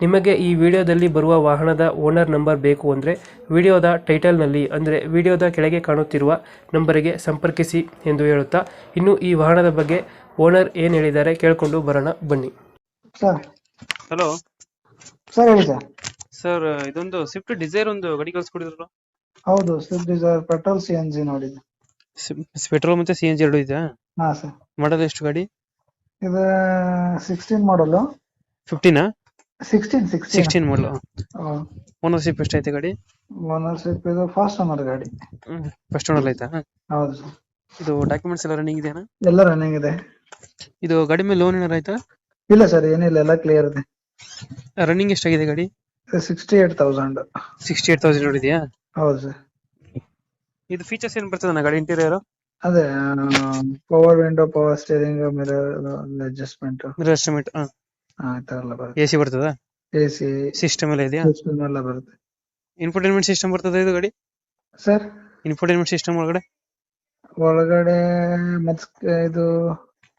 ನಿಮಗೆ ಈ ವಿಡಿಯೋದಲ್ಲಿ ಬರುವ ವಾಹನದ ಓನರ್ ನಂಬರ್ ಬೇಕು ಅಂದರೆ ವಿಡಿಯೋದ ಟೈಟಲ್ನಲ್ಲಿ ಅಂದರೆ ವಿಡಿಯೋದ ಕೆಳಗೆ ಕಾಣುತ್ತಿರುವ ನಂಬರಿಗೆ ಸಂಪರ್ಕಿಸಿ ಎಂದು ಹೇಳುತ್ತಾ ಇನ್ನು ಈ ವಾಹನದ ಬಗ್ಗೆ ಓನರ್ ಏನು ಹೇಳಿದ್ದಾರೆ ಕೇಳಿಕೊಂಡು ಬರೋಣ ಬನ್ನಿ. ಸರ್. ಹಲೋ. ಸರ್ ಹೇಳಿ ಸರ್. ಸರ್ ಇದೊಂದು ಸ್ವಿಫ್ಟ್ ಡಿಸೈರ್ ಒಂದು ಗಾಡಿ ಕಳಿಸ್ಕೊಡಿದ್ರು ಹೌದು Swift Dzire petrol C N G ನೋಡಿದೆ. ಪೆಟ್ರೋಲ್ ಮತ್ತೆ ಸಿ ಎನ್ ಜಿ ಎರಡು ಇದೆ ಹಾ ಸರ್. ಮಾಡಲ್ ಎಷ್ಟು ಗಾಡಿ? ಇದು ಸಿಕ್ಸ್ಟೀನ್ ಮಾಡಲು ಫಿಫ್ಟೀನಾ ಸಿಕ್ಸ್ಟೀನ್ ಸಿಕ್ಸ್ಟೀನ್ ಮಾಡಲು ಓನರ್ಶಿಪ್ ಎಷ್ಟೈತೆ ಗಾಡಿ? ಓನರ್ಶಿಪ್ ಇದು ಫಾಸ್ಟ್ ಓನರ್ ಗಾಡಿ. ಫಸ್ಟ್ ಓನರ್ ಐತಾ ಹೌದು ಸರ್ ಇದು ಡಾಕ್ಯುಮೆಂಟ್ಸ್ ಎಲ್ಲ ರನ್ನಿಂಗ್ ಇದೆಯಾ? ಎಲ್ಲ ರನ್ನಿಂಗ್ ಇದೆ. ಇದು ಗಾಡಿ ಮೇಲೆ ಲೋನ್ ಏನಾರ ಆಯ್ತಾ? ಇಲ್ಲ ಸರ್ ಏನಿಲ್ಲ ಎಲ್ಲ ಕ್ಲಿಯರ್ ಇದೆ. ರನ್ನಿಂಗ್ ಎಷ್ಟಾಗಿದೆ ಗಾಡಿ? Sixty eight thousand sixty eight thousand ನೋಡಿದ್ಯಾ? ಹೌದು ಸರ್ ಇದು ಫೀಚರ್ಸ್ ಏನ್ ಬರ್ತದೆ ಗಾಡಿ ಇಂಟೀರಿಯರ್ ಅದೇ power window power steering mirror adjustment mirror estimate ಆ ತರ ಎಲ್ಲ ಬರುತ್ತೆ. ಎ ಸಿ ಬರ್ತದ? ಎ ಸಿ ಸಿಸ್ಟಮ್ ಎಲ್ಲ ಇದೆಯಾ? ಎಲ್ಲ ಬರುತ್ತೆ. ಇನ್ಫೋಟೈನ್ಮೆಂಟ್ ಸಿಸ್ಟಮ್ ಬರ್ತದ ಇದು ಗಾಡಿ? ಸರ್ ಇನ್ಫೋಟೈನ್ಮೆಂಟ್ ಸಿಸ್ಟಮ್ ಒಳಗಡೆ? ಒಳಗಡೆ ಮತ್ ಇದು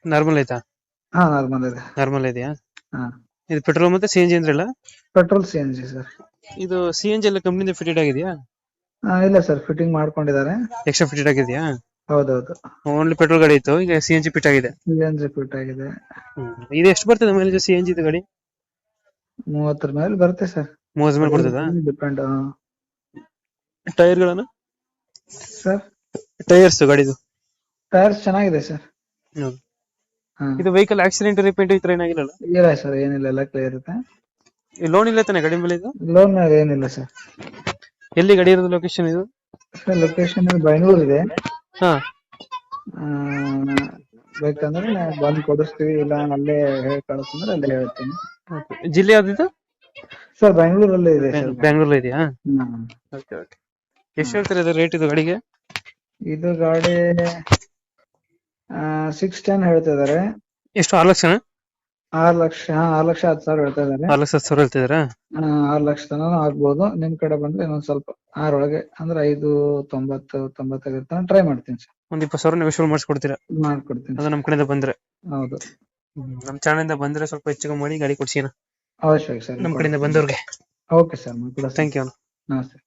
ನಾರ್ಮಲ್ ಐತಾ? ಹಾ ನಾರ್ಮಲ್ ಇದೆ. ನಾರ್ಮಲ್ ಇದೆಯಾ? ಹಾ. ಇದು ಪೆಟ್ರೋಲ್ ಮತ್ತೆ ಸಿ ಎನ್ ಜಿ ಅಂದ್ರಲ್ಲ petrol C N G sir ಇದು ಸಿ ಎನ್ ಜಿ ಎಲ್ಲ ಕಂಪ್ನಿಯಿಂದ ಫಿಟೆಡ್ ಆಗಿದೆಯಾ? ಇಲ್ಲ ಸರ್ ಫಿಟ್ಟಿಂಗ್ ಮಾಡ್ಕೊಂಡಿದ್ದಾರೆ. ಎಕ್ಸ್ಟ್ರಾ ಫಿಟೆಡ್ ಆಗಿದೆಯಾ? ಹೌದೌದು. ಓನ್ಲಿ ಪೆಟ್ರೋಲ್ ಗಾಡಿ ಇತ್ತು ಈಗ ಸಿ ಎನ್ ಜಿ ಪಿಟ್ ಆಗಿದೆ. ಸಿ ಎನ್ ಜಿ ಫಿಟ್ ಆಗಿದೆ. ಇದು ಎಷ್ಟು ಬರ್ತದೆ ಮೈಲೇಜ್ ಸಿ ಎನ್ ಜಿ ಗಾಡಿ? ಮೂವತ್ತರ ಮೇಲೆ ಬರುತ್ತೆ ಸರ್ ಮೂವತ್ತು ಮೇಲೆ ಕೊಡ್ತದ ಡಿಪೆಂಡ್ ಟೈರ್ ಗಳನ್ನ? ಸರ್ ಟೈರ್ಸ್ ಗಾಡಿದು. ಟೈರ್ಸ್ ಚೆನ್ನಾಗಿದೆ ಸರ್ ಇದು ವೆಹಿಕಲ್ ಆಕ್ಸಿಡೆಂಟ್ ರಿಪೇಂಟ್ ಇತ್ರ ತರ ಏನಾಗಿಲ್ಲ ಇಲ್ಲ ಸರ್ ಏನಿಲ್ಲ ಎಲ್ಲ ಕ್ಲಿಯರ್ ಇರುತ್ತೆ. ಲೋನ್ ಇಲ್ಲ ತಾನೆ ಗಾಡಿ ಮೇಲೆ ಇದು? ಲೋನ್ ಏನಿಲ್ಲ ಸರ್ ಎಲ್ಲಿ ಗಾಡಿ ಇರೋದು ಲೊಕೇಶನ್ ಇದು? ಸರ್ ಲೊಕೇಶನ್ ಬೆಂಗಳೂರು ಇದೆ. ಹಾ. ಬೇಕಂದ್ರೆ ಬಂದು ಕೊಡಿಸ್ತೀವಿ ಇಲ್ಲ ಅಲ್ಲೇ ಹೇಳಿ ಕಳಿಸ್ತಂದ್ರೆ ಅಲ್ಲೇ ಹೇಳ್ತೀನಿ. ಜಿಲ್ಲೆ ಯಾವ್ದಿದು? ಸರ್ ಬೆಂಗಳೂರಲ್ಲೇ ಇದೆ ಸರ್. ಬ್ಯಾಂಗ್ಳೂರ್ ಇದೆಯಾ? ಹ್ಮ್. Okay okay. ಎಷ್ಟು ಹೇಳ್ತೀರಿ ಇದು ರೇಟ್ ಇದು ಗಾಡಿಗೆ? ಇದು ಗಾಡಿ ಸಿಕ್ಸ್ ಟೆನ್ ಹೇಳ್ತಿದ್ದಾರೆ ಎಷ್ಟು ಲಕ್ಷ ಆರು ಲಕ್ಷ ಹಾ ಆರು ಲಕ್ಷ ಹತ್ತು ಸಾವಿರ ಹೇಳ್ತಾ ಇದ್ದಾರೆ. ಆರು ಲಕ್ಷ ಹತ್ತು ಸಾವಿರ ಹೇಳ್ತಿದ್ದೀರಾ ಆರ್ ಲಕ್ಷ ತನ ಆಗ್ಬೋದು. ನಿಮ್ ಕಡೆ ಬಂದ್ರೆ ಇನ್ನೊಂದ್ ಸ್ವಲ್ಪ ಆರೊಳಗೆ ಅಂದ್ರೆ ಐದು ತೊಂಬತ್ತು ತೊಂಬತ್ತೈದು ತನಕ ಟ್ರೈ ಮಾಡ್ತೀನಿ ಸರ್ ಒಂದ್ ಇಪ್ಪತ್ತು ಸಾವಿರ ವಿಶ್ವಲ್ ಮಾಡಿಸ್ಕೊಡ್ತೀರಾ? ಮಾಡ್ಕೊಡ್ತೀನಿ ಅದು ನಮ್ಮ ಕಡೆಯಿಂದ ಬಂದ್ರೆ. ಹೌದು. ನಮ್ಮ ಚಾನಲ್ ಇಂದ ಬಂದ್ರೆ ಸ್ವಲ್ಪ ಹೆಚ್ಚು ಮಾಡಿ ಗಾಡಿ ಕೊಡ್ಸಿ ಅವಶ್ಯವಾಗಿ ಸರ್ ನಮ್ಮ ಕಡೆಯಿಂದ ಬಂದವ್ರಿಗೆ. ಓಕೆ ಸರ್ ಥ್ಯಾಂಕ್ ಯು ನಮಸ್ತೆ.